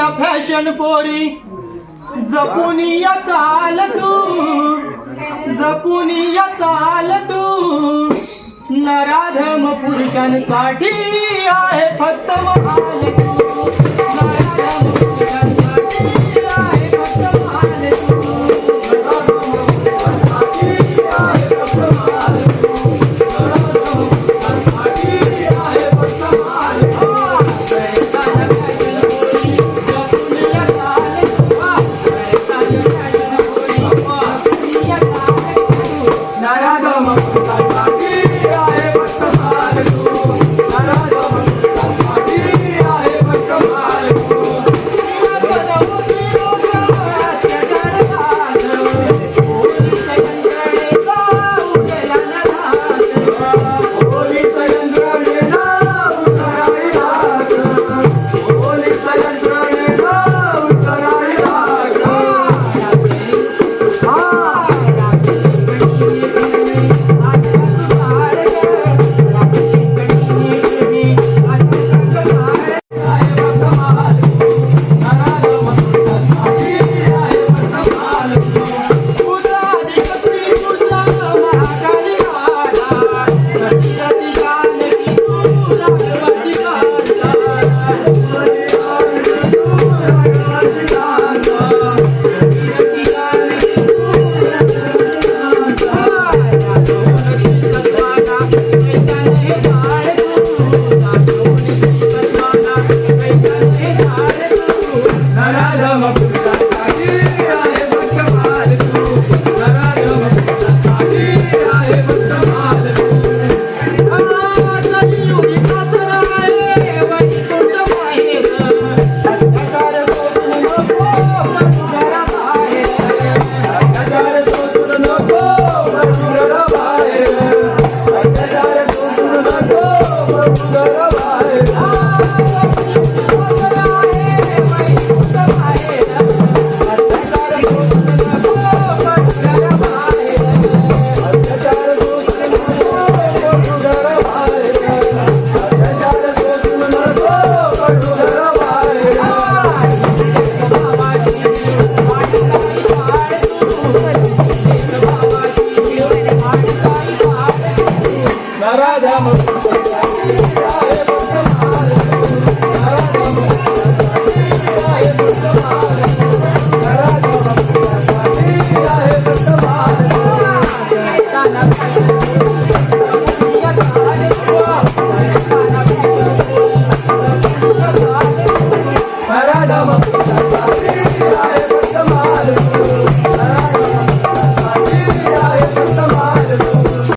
पुरुषन पोरी. जपून या चाल तू. जपून या चाल तू. नराधम पुरुषांसाठी आहे फक्त महाल. नराधम पुरुषांसाठी आहे फक्त महाल.